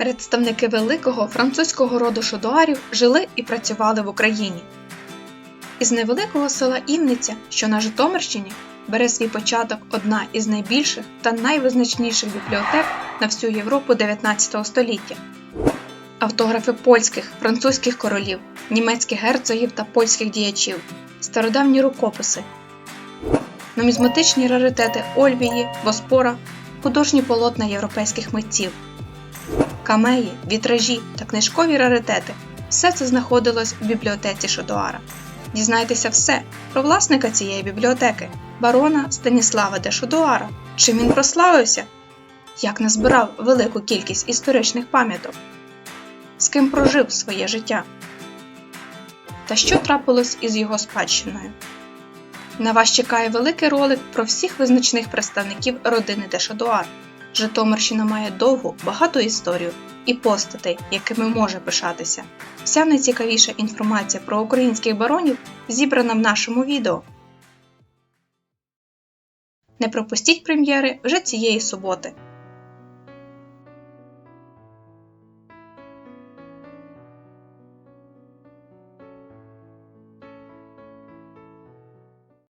Представники великого французького роду шодуарів жили і працювали в Україні. Із невеликого села Івниця, що на Житомирщині, бере свій початок одна із найбільших та найвизначніших бібліотек на всю Європу 19 століття. Автографи польських, французьких королів, німецьких герцогів та польських діячів, стародавні рукописи, нумізматичні раритети Ольвії, Боспора, художні полотна європейських митців. Камеї, вітражі та книжкові раритети все це знаходилось в бібліотеці Шодуара. Дізнайтеся все про власника цієї бібліотеки, барона Станіслава де Шодуара, чим він прославився, як назбирав велику кількість історичних пам'яток, з ким прожив своє життя, та що трапилось із його спадщиною. На вас чекає великий ролик про всіх визначних представників родини де Шодуар. Житомирщина має довгу, багату історію і постатей, якими може пишатися. Вся найцікавіша інформація про українських баронів зібрана в нашому відео. Не пропустіть прем'єри вже цієї суботи.